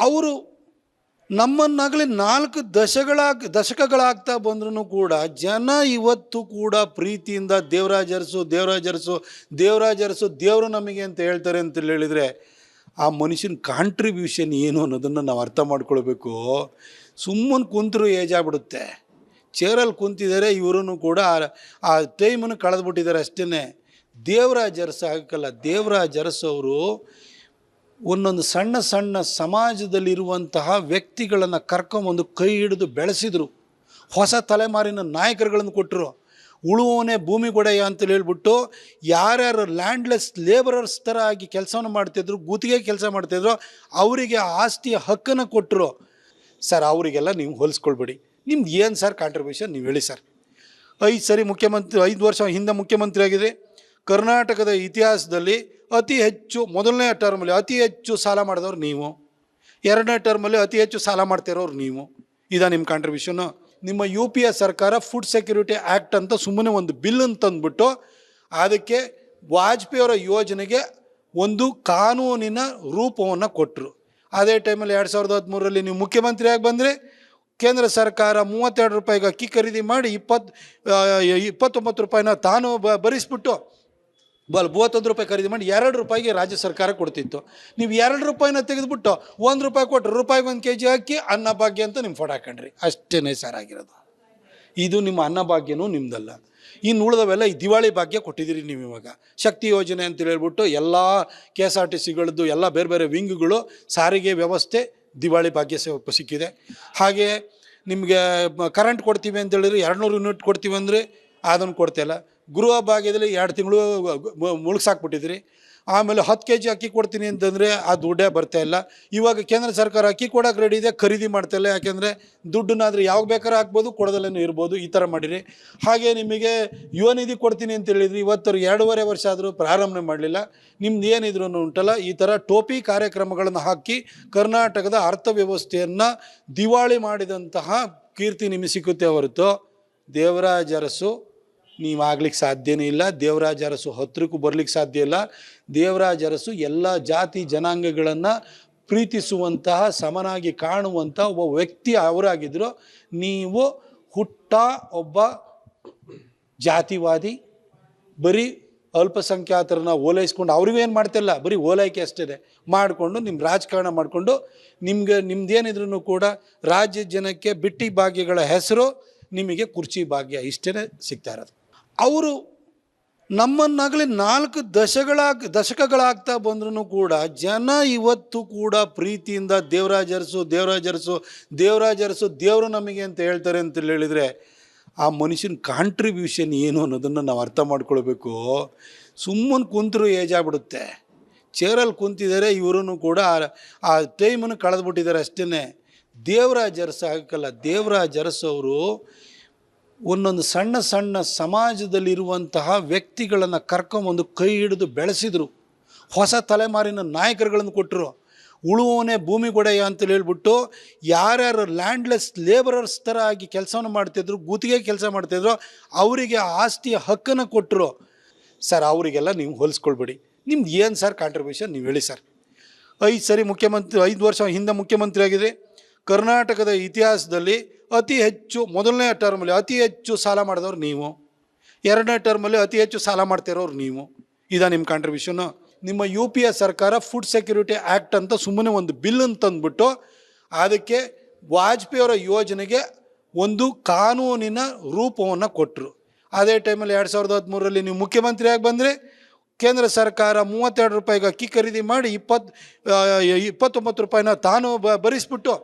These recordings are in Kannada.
ಅವರು ನಮ್ಮನ್ನಾಗಲಿ ನಾಲ್ಕು ದಶಗಳಾಗ, ದಶಕಗಳಾಗ್ತಾ ಬಂದ್ರೂ ಕೂಡ ಜನ ಇವತ್ತು ಕೂಡ ಪ್ರೀತಿಯಿಂದ ದೇವರಾಜರಸು ದೇವರಾಜರಸು ದೇವರಾಜ ಅರಸು ದೇವರಾಜ ಅರಸು ದೇವರು ನಮಗೆ ಅಂತ ಹೇಳ್ತಾರೆ ಅಂತ ಹೇಳಿದರೆ ಆ ಮನುಷ್ಯನ ಕಾಂಟ್ರಿಬ್ಯೂಷನ್ ಏನು ಅನ್ನೋದನ್ನು ನಾವು ಅರ್ಥ ಮಾಡ್ಕೊಳ್ಬೇಕು. ಸುಮ್ಮನೆ ಕುಂತರು ಏಜಾಗ್ಬಿಡುತ್ತೆ ಚೇರಲ್ಲಿ ಕುಂತಿದ್ದಾರೆ ಇವರೂ ಕೂಡ ಆ- ಟೈಮನ್ನು ಕಳೆದ್ಬಿಟ್ಟಿದ್ದಾರೆ ಅಷ್ಟೇ ದೇವರಾಜ ಆಗಲ್ಲ ಆಗಕ್ಕಲ್ಲ ದೇವರಾಜರಸು ಅವರು ಒಂದೊಂದು ಸಣ್ಣ ಸಣ್ಣ ಸಮಾಜದಲ್ಲಿರುವಂತಹ ವ್ಯಕ್ತಿಗಳನ್ನು ಕರ್ಕೊಂಬಂದು ಕೈ ಹಿಡಿದು ಬೆಳೆಸಿದರು. ಹೊಸ ತಲೆಮಾರಿನ ನಾಯಕರುಗಳನ್ನು ಕೊಟ್ಟರು ಉಳುವವನೇ ಭೂಮಿ ಗೊಡೆಯ ಅಂತ ಹೇಳ್ಬಿಟ್ಟು ಯಾರ್ಯಾರು ಲ್ಯಾಂಡ್ಲೆಸ್ ಲೇಬರರ್ಸ್ ಥರ ಆಗಿ ಕೆಲಸವನ್ನು ಮಾಡ್ತಿದ್ರು, ಗುತ್ತಿಗೆ ಕೆಲಸ ಮಾಡ್ತಿದ್ರು, ಅವರಿಗೆ ಆಸ್ತಿಯ ಹಕ್ಕನ್ನು ಕೊಟ್ಟರು ಸರ್, ಅವರಿಗೆಲ್ಲ ನೀವು ಹೋಲಿಸ್ಕೊಳ್ಬೇಡಿ. ನಿಮ್ದು ಏನು ಸರ್ ಕಾಂಟ್ರಿಬ್ಯೂಷನ್ ನೀವು ಹೇಳಿ ಸರ್. ಐದು ಸರಿ ಮುಖ್ಯಮಂತ್ರಿ, ಐದು ವರ್ಷ ಹಿಂದೆ ಮುಖ್ಯಮಂತ್ರಿ ಆಗಿದೆ ಕರ್ನಾಟಕದ ಇತಿಹಾಸದಲ್ಲಿ ಅತಿ ಹೆಚ್ಚು, ಮೊದಲನೇ ಟರ್ಮಲ್ಲಿ ಅತಿ ಹೆಚ್ಚು ಸಾಲ ಮಾಡಿದವ್ರು ನೀವು. ಎರಡನೇ ಟರ್ಮಲ್ಲಿ ಅತಿ ಹೆಚ್ಚು ಸಾಲ ಮಾಡ್ತಿರೋರು ನೀವು. ಇದಾ ನಿಮ್ಮ ಕಾಂಟ್ರಿಬ್ಯೂಷನು ನಿಮ್ಮ ಯು ಪಿ ಎ ಸರ್ಕಾರ ಫುಡ್ ಸೆಕ್ಯೂರಿಟಿ ಆ್ಯಕ್ಟ್ ಅಂತ ಸುಮ್ಮನೆ ಒಂದು ಬಿಲ್ಲನ್ನು ತಂದ್ಬಿಟ್ಟು ಅದಕ್ಕೆ ವಾಜಪೇಯಿಯವರ ಯೋಜನೆಗೆ ಒಂದು ಕಾನೂನಿನ ರೂಪವನ್ನು ಕೊಟ್ಟರು ಅದೇ ಟೈಮಲ್ಲಿ ಎರಡು ಸಾವಿರದ ಹದಿಮೂರರಲ್ಲಿ ನೀವು ಮುಖ್ಯಮಂತ್ರಿಯಾಗಿ ಬಂದರೆ ಕೇಂದ್ರ ಸರ್ಕಾರ ಮೂವತ್ತೆರಡು ರೂಪಾಯಿಗೆ ಅಕ್ಕಿ ಖರೀದಿ ಮಾಡಿ ಇಪ್ಪತ್ತು ಇಪ್ಪತ್ತೊಂಬತ್ತು ರೂಪಾಯಿನ ತಾನು ಬ, ಭರಿಸ್ಬಿಟ್ಟು ಬಲ್ ಮೂವತ್ತೊಂದು ರೂಪಾಯಿ ಖರೀದಿ ಮಾಡಿ ಎರಡು ರೂಪಾಯಿಗೆ ರಾಜ್ಯ ಸರ್ಕಾರ ಕೊಡ್ತಿತ್ತು. ನೀವು ಎರಡು ರೂಪಾಯಿನ ತೆಗೆದುಬಿಟ್ಟು ಒಂದು ರೂಪಾಯಿ ಕೊಟ್ಟರು ರೂಪಾಯಿಗೆ ಒಂದು ಕೆ ಜಿ ಹಾಕಿ ಅನ್ನಭಾಗ್ಯ ಅಂತ ನಿಮ್ಮ ಫೋಟೋ ಹಾಕೊಂಡ್ರಿ. ಅಷ್ಟೇ ಆಗಿರೋದು. ಇದು ನಿಮ್ಮ ಅನ್ನಭಾಗ್ಯನೂ ನಿಮ್ಮದಲ್ಲ ಇನ್ನು ಉಳಿದವೆಲ್ಲ ಈ ದಿವಾಳಿ ಭಾಗ್ಯ ಕೊಟ್ಟಿದ್ದೀರಿ ನೀವು ಇವಾಗ. ಶಕ್ತಿ ಯೋಜನೆ ಅಂತ ಹೇಳ್ಬಿಟ್ಟು ಎಲ್ಲ ಕೆ ಎಸ್ ಆರ್ ಟಿ ಸಿಗಳದ್ದು ಎಲ್ಲ ಬೇರೆ ಬೇರೆ ವಿಂಗ್ಗಳು, ಸಾರಿಗೆ ವ್ಯವಸ್ಥೆ ದಿವಾಳಿ ಭಾಗ್ಯ ಸಿಕ್ಕಿದೆ. ಹಾಗೆ ನಿಮಗೆ ಕರೆಂಟ್ ಕೊಡ್ತೀವಿ ಅಂತ ಹೇಳಿದ್ರೆ ಎರಡುನೂರು ಯೂನಿಟ್ ಕೊಡ್ತೀವಿ ಅಂದರೆ ಅದನ್ನು ಕೊಡ್ತಾಯಿಲ್ಲ ಗೃಹ ಭಾಗ್ಯದಲ್ಲಿ ಎರಡು ತಿಂಗಳು ಮುಳುಗ್ಸಾಕ್ಬಿಟ್ಟಿದ್ರಿ. ಆಮೇಲೆ ಹತ್ತು ಕೆ ಜಿ ಅಕ್ಕಿ ಕೊಡ್ತೀನಿ ಅಂತಂದರೆ ಆ ದುಡ್ಡೇ ಬರ್ತಾ ಇಲ್ಲ. ಇವಾಗ ಕೇಂದ್ರ ಸರ್ಕಾರ ಅಕ್ಕಿ ಕೊಡೋಕೆ ರೆಡಿ ಇದೆ, ಖರೀದಿ ಮಾಡ್ತಾ ಇಲ್ಲ. ಯಾಕೆಂದರೆ ದುಡ್ಡನ್ನಾದರೆ ಯಾವಾಗ ಬೇಕಾದ್ರೆ ಹಾಕ್ಬೋದು ಕೊಡದಲ್ಲೇ ಇರ್ಬೋದು. ಈ ಥರ ಮಾಡಿರಿ. ಹಾಗೆ ನಿಮಗೆ ಯುವ ನಿಧಿ ಕೊಡ್ತೀನಿ ಅಂತ ಹೇಳಿದ್ರಿ. ಇವತ್ತರು ಎರಡೂವರೆ ವರ್ಷ ಆದರೂ ಪ್ರಾರಂಭನೆ ಮಾಡಲಿಲ್ಲ. ನಿಮ್ದು ಏನಿದ್ರು ಉಂಟಲ್ಲ, ಈ ಥರ ಟೋಪಿ ಕಾರ್ಯಕ್ರಮಗಳನ್ನು ಹಾಕಿ ಕರ್ನಾಟಕದ ಅರ್ಥವ್ಯವಸ್ಥೆಯನ್ನು ದಿವಾಳಿ ಮಾಡಿದಂತಹ ಕೀರ್ತಿ ನಿಮಗೆ ಸಿಕ್ಕುತ್ತೆ ಹೊರತು ದೇವರಾಜ ನೀವು ಆಗ್ಲಿಕ್ಕೆ ಸಾಧ್ಯನೇ ಇಲ್ಲ, ದೇವರಾಜ ಅರಸು ಹತ್ರಕ್ಕೂ ಬರ್ಲಿಕ್ಕೆ ಸಾಧ್ಯ ಇಲ್ಲ. ದೇವರಾಜ ಅರಸು ಎಲ್ಲ ಜಾತಿ ಜನಾಂಗಗಳನ್ನು ಪ್ರೀತಿಸುವಂತಹ, ಸಮನಾಗಿ ಕಾಣುವಂಥ ಒಬ್ಬ ವ್ಯಕ್ತಿ ಅವರಾಗಿದ್ದರು ನೀವು ಹುಟ್ಟ ಒಬ್ಬ ಜಾತಿವಾದಿ, ಬರೀ ಅಲ್ಪಸಂಖ್ಯಾತರನ್ನ ಓಲೈಸ್ಕೊಂಡು ಅವ್ರಿಗೂ ಏನು ಮಾಡ್ತಿಲ್ಲ, ಬರೀ ಓಲೈಕೆ ಅಷ್ಟೇ ಮಾಡಿಕೊಂಡು ನಿಮ್ಮ ರಾಜಕಾರಣ ಮಾಡಿಕೊಂಡು ನಿಮ್ಗೆ ನಿಮ್ದೇನಿದ್ರು ಕೂಡ ರಾಜ್ಯ ಜನಕ್ಕೆ ಬಿಟ್ಟಿ ಭಾಗ್ಯಗಳ ಹೆಸರು ನಿಮಗೆ ಕುರ್ಚಿ ಭಾಗ್ಯ ಇಷ್ಟೇ ಸಿಗ್ತಾ ಇರೋದು. ಅವರು ನಮ್ಮನ್ನಾಗಲಿ ನಾಲ್ಕು ದಶಗಳಾಗ, ದಶಕಗಳಾಗ್ತಾ ಬಂದ್ರೂ ಕೂಡ ಜನ ಇವತ್ತು ಕೂಡ ಪ್ರೀತಿಯಿಂದ ದೇವರಾಜರಸು ದೇವರಾಜರಸು ದೇವರಾಜ ಅರಸು ದೇವರಾಜ ಅರಸು ದೇವರು ನಮಗೆ ಅಂತ ಹೇಳ್ತಾರೆ ಅಂತ ಹೇಳಿದರೆ ಆ ಮನುಷ್ಯನ ಕಾಂಟ್ರಿಬ್ಯೂಷನ್ ಏನು ಅನ್ನೋದನ್ನು ನಾವು ಅರ್ಥ ಮಾಡ್ಕೊಳ್ಬೇಕು. ಸುಮ್ಮನೆ ಕುಂತರು ಏಜ್ ಆಗ್ಬಿಡುತ್ತೆ. ಚೇರಲ್ಲಿ ಕುಂತಿದ್ದಾರೆ ಇವರೂ ಕೂಡ ಆ- ಟೈಮನ್ನು ಕಳೆದ್ಬಿಟ್ಟಿದ್ದಾರೆ ಅಷ್ಟೇ ದೇವರಾಜ ಅರಸು ಆಗಕ್ಕಲ್ಲ ದೇವರಾಜ ಅರಸು ಅವರು ಒಂದೊಂದು ಸಣ್ಣ ಸಣ್ಣ ಸಮಾಜದಲ್ಲಿರುವಂತಹ ವ್ಯಕ್ತಿಗಳನ್ನು ಕರ್ಕೊಂಬಂದು ಕೈ ಹಿಡಿದು ಬೆಳೆಸಿದರು. ಹೊಸ ತಲೆಮಾರಿನ ನಾಯಕರುಗಳನ್ನು ಕೊಟ್ಟರು ಉಳುವವನೇ ಭೂಮಿ ಗೊಡೆಯ ಅಂತ ಹೇಳ್ಬಿಟ್ಟು ಯಾರ್ಯಾರು ಲ್ಯಾಂಡ್ಲೆಸ್ ಲೇಬರರ್ಸ್ ಥರ ಆಗಿ ಕೆಲಸವನ್ನು ಮಾಡ್ತಿದ್ರು, ಗುತ್ತಿಗೆ ಕೆಲಸ ಮಾಡ್ತಿದ್ರು, ಅವರಿಗೆ ಆಸ್ತಿಯ ಹಕ್ಕನ್ನು ಕೊಟ್ಟರು ಸರ್, ಅವರಿಗೆಲ್ಲ ನೀವು ಹೋಲಿಸ್ಕೊಳ್ಬೇಡಿ. ನಿಮ್ದು ಏನು ಸರ್ ಕಾಂಟ್ರಿಬ್ಯೂಷನ್ ನೀವು ಹೇಳಿ ಸರ್. ಐದು ಸರಿ ಮುಖ್ಯಮಂತ್ರಿ, ಐದು ವರ್ಷ ಹಿಂದೆ ಮುಖ್ಯಮಂತ್ರಿ ಆಗಿದೆ ಕರ್ನಾಟಕದ ಇತಿಹಾಸದಲ್ಲಿ ಅತಿ ಹೆಚ್ಚು, ಮೊದಲನೇ ಟರ್ಮಲ್ಲಿ ಅತಿ ಹೆಚ್ಚು ಸಾಲ ಮಾಡಿದವ್ರು ನೀವು. ಎರಡನೇ ಟರ್ಮಲ್ಲಿ ಅತಿ ಹೆಚ್ಚು ಸಾಲ ಮಾಡ್ತಿರೋರು ನೀವು. ಇದಾ ನಿಮ್ಮ ಕಾಂಟ್ರಿಬ್ಯೂಷನು ನಿಮ್ಮ ಯು ಪಿ ಎ ಸರ್ಕಾರ ಫುಡ್ ಸೆಕ್ಯೂರಿಟಿ ಆ್ಯಕ್ಟ್ ಅಂತ ಸುಮ್ಮನೆ ಒಂದು ಬಿಲ್ಲನ್ನು ತಂದ್ಬಿಟ್ಟು ಅದಕ್ಕೆ ವಾಜಪೇಯಿಯವರ ಯೋಜನೆಗೆ ಒಂದು ಕಾನೂನಿನ ರೂಪವನ್ನು ಕೊಟ್ಟರು ಅದೇ ಟೈಮಲ್ಲಿ ಎರಡು ಸಾವಿರದ ಹದಿಮೂರರಲ್ಲಿ ನೀವು ಮುಖ್ಯಮಂತ್ರಿಯಾಗಿ ಬಂದರೆ ಕೇಂದ್ರ ಸರ್ಕಾರ ಮೂವತ್ತೆರಡು ರೂಪಾಯಿಗೆ ಅಕ್ಕಿ ಖರೀದಿ ಮಾಡಿ ಇಪ್ಪತ್ತು ಇಪ್ಪತ್ತೊಂಬತ್ತು ರೂಪಾಯಿನ ತಾನು ಬ, ಭರಿಸ್ಬಿಟ್ಟು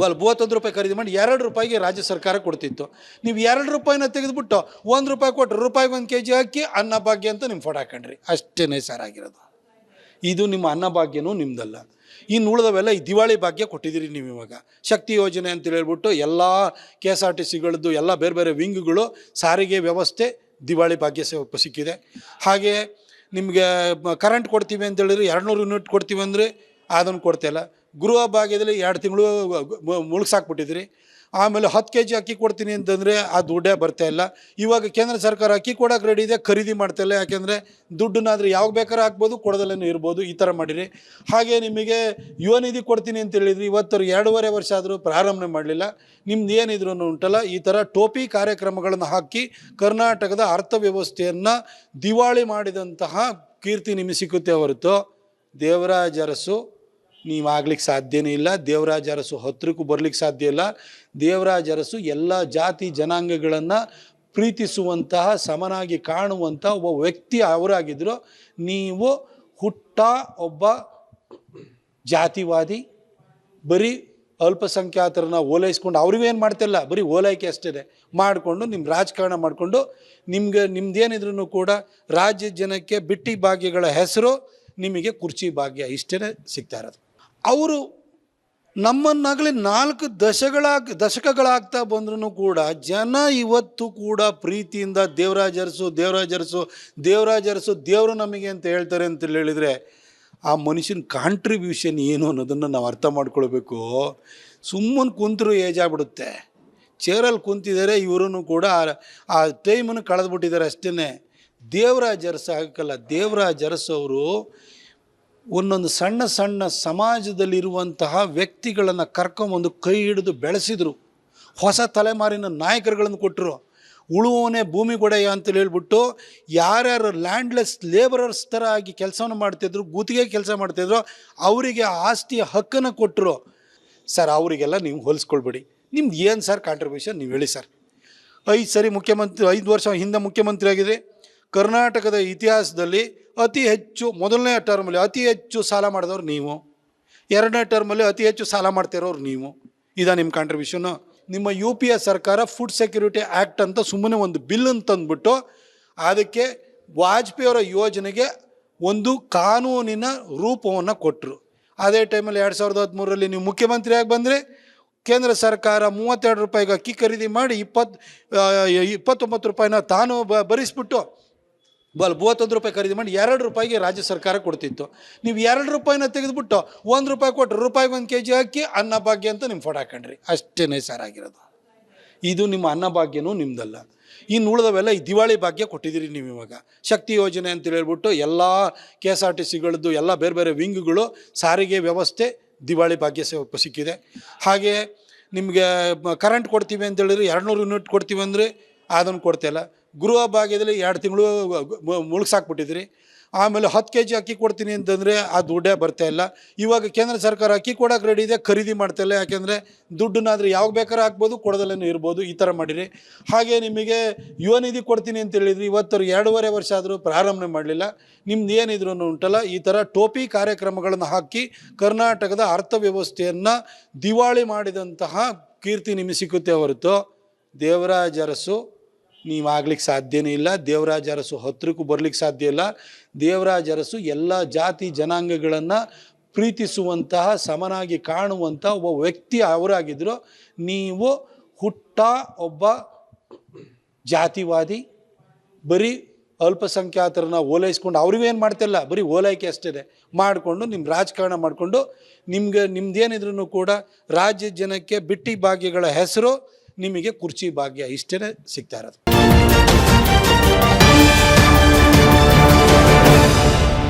ಬಲ್ ಮೂವತ್ತೊಂದು ರೂಪಾಯಿ ಖರೀದಿ ಮಾಡಿ ಎರಡು ರೂಪಾಯಿಗೆ ರಾಜ್ಯ ಸರ್ಕಾರ ಕೊಡ್ತಿತ್ತು. ನೀವು ಎರಡು ರೂಪಾಯಿನ ತೆಗೆದುಬಿಟ್ಟು ಒಂದು ರೂಪಾಯಿ ಕೊಟ್ಟರು ರೂಪಾಯಿಗೆ ಒಂದು ಕೆ ಜಿ ಹಾಕಿ ಅನ್ನಭಾಗ್ಯ ಅಂತ ನಿಮ್ಮ ಫೋಟೋ ಹಾಕೊಂಡ್ರಿ. ಅಷ್ಟೇ ಆಗಿರೋದು. ಇದು ನಿಮ್ಮ ಅನ್ನಭಾಗ್ಯನೂ ನಿಮ್ಮದಲ್ಲ ಇನ್ನು ಉಳಿದವೆಲ್ಲ ಈ ದಿವಾಳಿ ಭಾಗ್ಯ ಕೊಟ್ಟಿದ್ದೀರಿ ನೀವು ಇವಾಗ. ಶಕ್ತಿ ಯೋಜನೆ ಅಂತ ಹೇಳ್ಬಿಟ್ಟು ಎಲ್ಲ ಕೆ ಎಸ್ ಆರ್ ಟಿ ಸಿಗಳದ್ದು ಎಲ್ಲ ಬೇರೆ ಬೇರೆ ವಿಂಗ್ಗಳು, ಸಾರಿಗೆ ವ್ಯವಸ್ಥೆ ದಿವಾಳಿ ಭಾಗ್ಯ ಸಿಕ್ಕಿದೆ. ಹಾಗೆ ನಿಮಗೆ ಕರೆಂಟ್ ಕೊಡ್ತೀವಿ ಅಂತ ಹೇಳಿದ್ರೆ ಎರಡುನೂರು ಯೂನಿಟ್ ಕೊಡ್ತೀವಿ ಅಂದರೆ ಅದನ್ನು ಕೊಡ್ತಾಯಿಲ್ಲ ಗೃಹ ಭಾಗ್ಯದಲ್ಲಿ ಎರಡು ತಿಂಗಳು ಮುಳುಗ್ಸಾಕ್ಬಿಟ್ಟಿದ್ರಿ. ಆಮೇಲೆ ಹತ್ತು ಕೆ ಜಿ ಅಕ್ಕಿ ಕೊಡ್ತೀನಿ ಅಂತಂದರೆ ಆ ದುಡ್ಡೇ ಬರ್ತಾ ಇಲ್ಲ. ಇವಾಗ ಕೇಂದ್ರ ಸರ್ಕಾರ ಅಕ್ಕಿ ಕೊಡೋಕೆ ರೆಡಿ ಇದೆ, ಖರೀದಿ ಮಾಡ್ತಾ ಇಲ್ಲ. ಯಾಕೆಂದರೆ ದುಡ್ಡನ್ನಾದ್ರೆ ಯಾವಾಗ ಬೇಕಾದ್ರೆ ಹಾಕ್ಬೋದು ಕೊಡದಲ್ಲೇ ಇರ್ಬೋದು. ಈ ಥರ ಮಾಡಿರಿ. ಹಾಗೆ ನಿಮಗೆ ಯುವ ನಿಧಿ ಕೊಡ್ತೀನಿ ಅಂತ ಹೇಳಿದ್ರಿ ಇವತ್ತು ಎರಡೂವರೆ ವರ್ಷ ಆದರೂ ಪ್ರಾರಂಭನೆ ಮಾಡಲಿಲ್ಲ. ನಿಮ್ದು ಏನಿದ್ರು ಉಂಟಲ್ಲ, ಈ ಥರ ಟೋಪಿ ಕಾರ್ಯಕ್ರಮಗಳನ್ನು ಹಾಕಿ ಕರ್ನಾಟಕದ ಅರ್ಥವ್ಯವಸ್ಥೆಯನ್ನು ದಿವಾಳಿ ಮಾಡಿದಂತಹ ಕೀರ್ತಿ ನಿಮಗೆ ಸಿಕ್ಕುತ್ತೆ ಹೊರತು ದೇವರಾಜ ಅರಸು ನೀವು ಆಗ್ಲಿಕ್ಕೆ ಸಾಧ್ಯನೇ ಇಲ್ಲ. ದೇವರಾಜ ಅರಸು ಹತ್ರಕ್ಕೂ ಬರ್ಲಿಕ್ಕೆ ಸಾಧ್ಯ ಇಲ್ಲ. ದೇವರಾಜ ಅರಸು ಎಲ್ಲ ಜಾತಿ ಜನಾಂಗಗಳನ್ನು ಪ್ರೀತಿಸುವಂತಹ, ಸಮನಾಗಿ ಕಾಣುವಂಥ ಒಬ್ಬ ವ್ಯಕ್ತಿ ಅವರಾಗಿದ್ದರು ನೀವು ಹುಟ್ಟ ಒಬ್ಬ ಜಾತಿವಾದಿ, ಬರೀ ಅಲ್ಪಸಂಖ್ಯಾತರನ್ನ ಓಲೈಸ್ಕೊಂಡು ಅವ್ರಿಗೇನು ಮಾಡ್ತಿಲ್ಲ ಬರೀ ಓಲೈಕೆ ಅಷ್ಟೇ ಮಾಡಿಕೊಂಡು ನಿಮ್ಮ ರಾಜಕಾರಣ ಮಾಡಿಕೊಂಡು ನಿಮ್ಗೆ ನಿಮ್ದೇನಿದ್ರು ಕೂಡ ರಾಜ್ಯ ಜನಕ್ಕೆ ಬಿಟ್ಟಿ ಭಾಗ್ಯಗಳ ಹೆಸರು ನಿಮಗೆ ಕುರ್ಚಿ ಭಾಗ್ಯ ಇಷ್ಟೇ ಸಿಗ್ತಾ ಇರೋದು. ಅವರು ನಮ್ಮನ್ನಾಗಲಿ ನಾಲ್ಕು ದಶಗಳಾಗ, ದಶಕಗಳಾಗ್ತಾ ಬಂದ್ರೂ ಕೂಡ ಜನ ಇವತ್ತು ಕೂಡ ಪ್ರೀತಿಯಿಂದ ದೇವರಾಜರಸು ದೇವರಾಜರಸು ದೇವರಾಜ ಅರಸು ದೇವರಾಜ ಅರಸು ದೇವರು ನಮಗೆ ಅಂತ ಹೇಳ್ತಾರೆ ಅಂತ ಹೇಳಿದರೆ ಆ ಮನುಷ್ಯನ ಕಾಂಟ್ರಿಬ್ಯೂಷನ್ ಏನು ಅನ್ನೋದನ್ನು ನಾವು ಅರ್ಥ ಮಾಡ್ಕೊಳ್ಬೇಕು. ಸುಮ್ಮನೆ ಕುಂತರು ಏಜಾಗ್ಬಿಡುತ್ತೆ ಚೇರಲ್ಲಿ ಕುಂತಿದ್ದಾರೆ ಇವರೂ ಕೂಡ ಆ- ಟೈಮನ್ನು ಕಳೆದ್ಬಿಟ್ಟಿದ್ದಾರೆ ಅಷ್ಟೇ ದೇವರಾಜ ಅರಸು ಆಗಕ್ಕಲ್ಲ ದೇವರಾಜ ಅವರು ಒಂದೊಂದು ಸಣ್ಣ ಸಣ್ಣ ಸಮಾಜದಲ್ಲಿರುವಂತಹ ವ್ಯಕ್ತಿಗಳನ್ನು ಕರ್ಕೊಂಬಂದು ಕೈ ಹಿಡಿದು ಬೆಳೆಸಿದರು. ಹೊಸ ತಲೆಮಾರಿನ ನಾಯಕರುಗಳನ್ನು ಕೊಟ್ಟರು ಉಳುವವನೇ ಭೂಮಿ ಕೊಡೆಯ ಅಂತೇಳಿ ಹೇಳ್ಬಿಟ್ಟು ಯಾರ್ಯಾರು ಲ್ಯಾಂಡ್ಲೆಸ್ ಲೇಬರರ್ಸ್ ಥರ ಆಗಿ ಕೆಲಸವನ್ನು ಮಾಡ್ತಿದ್ರು, ಗುತ್ತಿಗೆ ಕೆಲಸ ಮಾಡ್ತಿದ್ರು, ಅವರಿಗೆ ಆಸ್ತಿಯ ಹಕ್ಕನ್ನು ಕೊಟ್ಟರು ಸರ್, ಅವರಿಗೆಲ್ಲ ನೀವು ಹೋಲಿಸ್ಕೊಳ್ಬೇಡಿ. ನಿಮ್ದು ಏನು ಸರ್ ಕಾಂಟ್ರಿಬ್ಯೂಷನ್ ನೀವು ಹೇಳಿ ಸರ್. ಐದು ಸರಿ ಮುಖ್ಯಮಂತ್ರಿ, ಐದು ವರ್ಷ ಹಿಂದೆ ಮುಖ್ಯಮಂತ್ರಿ ಆಗಿದೆ ಕರ್ನಾಟಕದ ಇತಿಹಾಸದಲ್ಲಿ ಅತಿ ಹೆಚ್ಚು, ಮೊದಲನೇ ಟರ್ಮಲ್ಲಿ ಅತಿ ಹೆಚ್ಚು ಸಾಲ ಮಾಡಿದವ್ರು ನೀವು. ಎರಡನೇ ಟರ್ಮಲ್ಲಿ ಅತಿ ಹೆಚ್ಚು ಸಾಲ ಮಾಡ್ತಿರೋರು ನೀವು. ಇದಾ ನಿಮ್ಮ ಕಾಂಟ್ರಿಬ್ಯೂಷನು ನಿಮ್ಮ ಯು ಪಿ ಎ ಸರ್ಕಾರ ಫುಡ್ ಸೆಕ್ಯೂರಿಟಿ ಆ್ಯಕ್ಟ್ ಅಂತ ಸುಮ್ಮನೆ ಒಂದು ಬಿಲ್ಲನ್ನು ತಂದುಬಿಟ್ಟು ಅದಕ್ಕೆ ವಾಜಪೇಯಿ ಅವರ ಯೋಜನೆಗೆ ಒಂದು ಕಾನೂನಿನ ರೂಪವನ್ನು ಕೊಟ್ಟರು ಅದೇ ಟೈಮಲ್ಲಿ ಎರಡು ಸಾವಿರದ ಹದಿಮೂರರಲ್ಲಿ ನೀವು ಮುಖ್ಯಮಂತ್ರಿಯಾಗಿ ಬಂದರೆ ಕೇಂದ್ರ ಸರ್ಕಾರ ಮೂವತ್ತೆರಡು ರೂಪಾಯಿಗೆ ಅಕ್ಕಿ ಖರೀದಿ ಮಾಡಿ ಇಪ್ಪತ್ತು ಇಪ್ಪತ್ತೊಂಬತ್ತು ರೂಪಾಯಿನ ತಾನು ಬ, ಭರಿಸ್ಬಿಟ್ಟು ಬಲ್ ಮೂವತ್ತೊಂದು ರೂಪಾಯಿ ಖರೀದಿ ಮಾಡಿ ಎರಡು ರೂಪಾಯಿಗೆ ರಾಜ್ಯ ಸರ್ಕಾರ ಕೊಡ್ತಿತ್ತು. ನೀವು ಎರಡು ರೂಪಾಯಿನ ತೆಗೆದುಬಿಟ್ಟು ಒಂದು ರೂಪಾಯಿ ಕೊಟ್ಟರು ರೂಪಾಯಿಗೆ ಒಂದು ಕೆ ಜಿ ಹಾಕಿ ಅನ್ನಭಾಗ್ಯ ಅಂತ ನಿಮ್ಮ ಫೋಟೋ ಹಾಕೊಂಡ್ರಿ. ಅಷ್ಟೇ ಸರ್ ಆಗಿರೋದು. ಇದು ನಿಮ್ಮ ಅನ್ನಭಾಗ್ಯನೂ ನಿಮ್ಮದಲ್ಲ ಇನ್ನು ಉಳಿದವೆಲ್ಲ ಈ ದಿವಾಳಿ ಭಾಗ್ಯ ಕೊಟ್ಟಿದ್ದೀರಿ ನೀವು ಇವಾಗ. ಶಕ್ತಿ ಯೋಜನೆ ಅಂತ ಹೇಳ್ಬಿಟ್ಟು ಎಲ್ಲ ಕೆ ಎಸ್ ಆರ್ ಟಿ ಸಿಗಳದ್ದು ಎಲ್ಲ ಬೇರೆ ಬೇರೆ ವಿಂಗ್ಗಳು, ಸಾರಿಗೆ ವ್ಯವಸ್ಥೆ ದಿವಾಳಿ ಭಾಗ್ಯ ಸಿಕ್ಕಿದೆ. ಹಾಗೆ ನಿಮಗೆ ಕರೆಂಟ್ ಕೊಡ್ತೀವಿ ಅಂತ ಹೇಳಿದ್ರೆ ಎರಡುನೂರು ಯೂನಿಟ್ ಕೊಡ್ತೀವಿ ಅಂದರೆ ಅದನ್ನು ಕೊಡ್ತಾಯಿಲ್ಲ ಗೃಹ ಭಾಗ್ಯದಲ್ಲಿ ಎರಡು ತಿಂಗಳು ಮುಳುಗ್ಸಾಕ್ಬಿಟ್ಟಿದ್ರಿ. ಆಮೇಲೆ ಹತ್ತು ಕೆ ಜಿ ಅಕ್ಕಿ ಕೊಡ್ತೀನಿ ಅಂತಂದರೆ ಆ ದುಡ್ಡೇ ಬರ್ತಾ ಇಲ್ಲ. ಇವಾಗ ಕೇಂದ್ರ ಸರ್ಕಾರ ಅಕ್ಕಿ ಕೊಡೋಕೆ ರೆಡಿ ಇದೆ, ಖರೀದಿ ಮಾಡ್ತಾ ಇಲ್ಲ. ಯಾಕೆಂದರೆ ದುಡ್ಡನ್ನಾದ್ರೆ ಯಾವಾಗ ಬೇಕಾದ್ರೆ ಹಾಕ್ಬೋದು ಕೊಡದಲ್ಲೇ ಇರ್ಬೋದು. ಈ ಥರ ಮಾಡಿರಿ. ಹಾಗೆ ನಿಮಗೆ ಯುವ ನಿಧಿ ಕೊಡ್ತೀನಿ ಅಂತ ಹೇಳಿದ್ರಿ ಇವತ್ತು ಎರಡೂವರೆ ವರ್ಷ ಆದರೂ ಪ್ರಾರಂಭನೆ ಮಾಡಲಿಲ್ಲ. ನಿಮ್ದು ಏನಿದ್ರು ಉಂಟಲ್ಲ, ಈ ಥರ ಟೋಪಿ ಕಾರ್ಯಕ್ರಮಗಳನ್ನು ಹಾಕಿ ಕರ್ನಾಟಕದ ಅರ್ಥವ್ಯವಸ್ಥೆಯನ್ನು ದಿವಾಳಿ ಮಾಡಿದಂತಹ ಕೀರ್ತಿ ನಿಮಗೆ ಸಿಕ್ಕುತ್ತೆ ಹೊರತು ದೇವರಾಜ ನೀವು ಆಗ್ಲಿಕ್ಕೆ ಸಾಧ್ಯನೇ ಇಲ್ಲ. ದೇವರಾಜ ಅರಸು ಹತ್ರಕ್ಕೂ ಬರ್ಲಿಕ್ಕೆ ಸಾಧ್ಯ ಇಲ್ಲ. ದೇವರಾಜ ಅರಸು ಎಲ್ಲ ಜಾತಿ ಜನಾಂಗಗಳನ್ನು ಪ್ರೀತಿಸುವಂತಹ, ಸಮನಾಗಿ ಕಾಣುವಂಥ ಒಬ್ಬ ವ್ಯಕ್ತಿ ಅವರಾಗಿದ್ದರು ನೀವು ಹುಟ್ಟ ಒಬ್ಬ ಜಾತಿವಾದಿ, ಬರೀ ಅಲ್ಪಸಂಖ್ಯಾತರನ್ನ ಓಲೈಸ್ಕೊಂಡು ಅವ್ರಿಗೇನು ಮಾಡ್ತಿಲ್ಲ, ಬರೀ ಓಲೈಕೆ ಅಷ್ಟೇ ಮಾಡಿಕೊಂಡು ನಿಮ್ಮ ರಾಜಕಾರಣ ಮಾಡಿಕೊಂಡು ನಿಮ್ಗೆ ನಿಮ್ದೇನಿದ್ರು ಕೂಡ ರಾಜ್ಯ ಜನಕ್ಕೆ ಬಿಟ್ಟಿ ಭಾಗ್ಯಗಳ ಹೆಸರು ನಿಮಗೆ ಕುರ್ಚಿ ಭಾಗ್ಯ ಇಷ್ಟೇ ಸಿಗ್ತಾ ಇರೋದು.